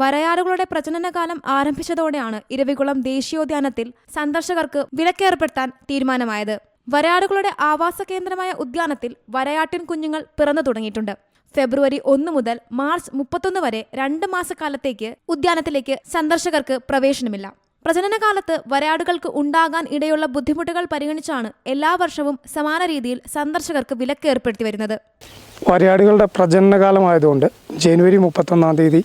വരയാടുകളുടെ പ്രജനനകാലം ആരംഭിച്ചതോടെയാണ് ഇരവികുളം ദേശീയോദ്യാനത്തിൽ സന്ദർശകർക്ക് വിലക്കേർപ്പെടുത്താൻ തീരുമാനമായത്. വരയാടുകളുടെ ആവാസ കേന്ദ്രമായ ഉദ്യാനത്തിൽ വരയാട്ടിൻ കുഞ്ഞുങ്ങൾ പിറന്നു തുടങ്ങിയിട്ടുണ്ട്. ഫെബ്രുവരി ഒന്ന് മുതൽ മാർച്ച് മുപ്പത്തൊന്ന് വരെ രണ്ട് മാസക്കാലത്തേക്ക് ഉദ്യാനത്തിലേക്ക് സന്ദർശകർക്ക് പ്രവേശനമില്ല. പ്രജനനകാലത്ത് വരയാടുകൾക്ക് ഉണ്ടാകാൻ ഇടയുള്ള ബുദ്ധിമുട്ടുകൾ പരിഗണിച്ചാണ് എല്ലാ വർഷവും സമാന രീതിയിൽ സന്ദർശകർക്ക് വിലക്ക് ഏർപ്പെടുത്തി വരുന്നത്. വരയാടുകളുടെ പ്രജനനകാലമായതുകൊണ്ട് ജനുവരി മുപ്പത്തൊന്നാം തീയതി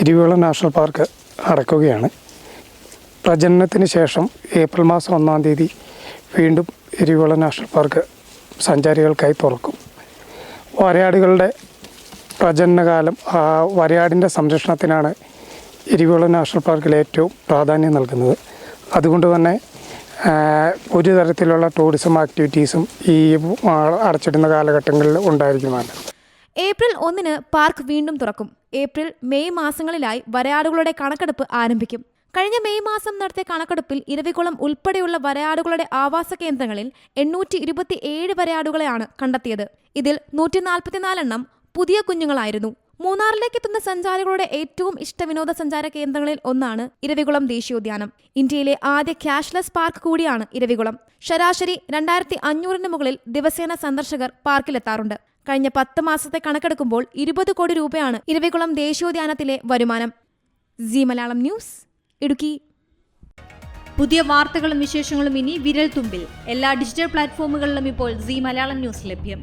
ഇരുവികുളം നാഷണൽ പാർക്ക് അടക്കുകയാണ് പ്രജനനത്തിന് ശേഷം ഏപ്രിൽ മാസം ഒന്നാം തീയതി വീണ്ടും ഇരുവിള നാഷണൽ പാർക്ക് സഞ്ചാരികൾക്കായി തുറക്കും. വരയാടുകളുടെ പ്രജനനകാലം ആ വരയാടിന്റെ സംരക്ഷണത്തിനാണ് ഇരുവിള നാഷണൽ പാർക്കിൽ ഏറ്റവും പ്രാധാന്യം നൽകുന്നത്. അതുകൊണ്ട് തന്നെ ഒരു തരത്തിലുള്ള ടൂറിസം ആക്ടിവിറ്റീസും ഈ അടച്ചിടുന്ന കാലഘട്ടങ്ങളിൽ ഉണ്ടായിരിക്കുന്നതാണ് ഏപ്രിൽ ഒന്നിന് പാർക്ക് വീണ്ടും തുറക്കും. ഏപ്രിൽ മെയ് മാസങ്ങളിലായി വരയാടുകളുടെ കണക്കെടുപ്പ് ആരംഭിക്കും. കഴിഞ്ഞ മെയ് മാസം നടത്തിയ കണക്കെടുപ്പിൽ ഇരവികുളം ഉൾപ്പെടെയുള്ള വരയാടുകളുടെ ആവാസ കേന്ദ്രങ്ങളിൽ എണ്ണൂറ്റി ഇരുപത്തി ഏഴ് വരയാടുകളെയാണ് കണ്ടെത്തിയത്. ഇതിൽ നൂറ്റി നാൽപ്പത്തിനാലെണ്ണം പുതിയ കുഞ്ഞുങ്ങളായിരുന്നു. മൂന്നാറിലേക്ക് എത്തുന്ന സഞ്ചാരികളുടെ ഏറ്റവും ഇഷ്ട വിനോദസഞ്ചാര കേന്ദ്രങ്ങളിൽ ഒന്നാണ് ഇരവികുളം ദേശീയോദ്യാനം. ഇന്ത്യയിലെ ആദ്യ ക്യാഷ്ലെസ് പാർക്ക് കൂടിയാണ് ഇരവികുളം. ശരാശരി രണ്ടായിരത്തി അഞ്ഞൂറിന് മുകളിൽ ദിവസേന സന്ദർശകർ പാർക്കിലെത്താറുണ്ട്. കഴിഞ്ഞ പത്ത് മാസത്തെ കണക്കെടുക്കുമ്പോൾ ഇരുപത് കോടി രൂപയാണ് ഇരവികുളം ദേശീയോദ്യാനത്തിലെ വരുമാനം. G Malayalam news Idukki. പുതിയ വാർത്തകളും വിശേഷങ്ങളും ഇനി വിരൽ തുമ്പിൽ എല്ലാ ഡിജിറ്റൽ പ്ലാറ്റ്ഫോമുകളിലും ഇപ്പോൾ സി മലയാളം ന്യൂസ് ലഭ്യം.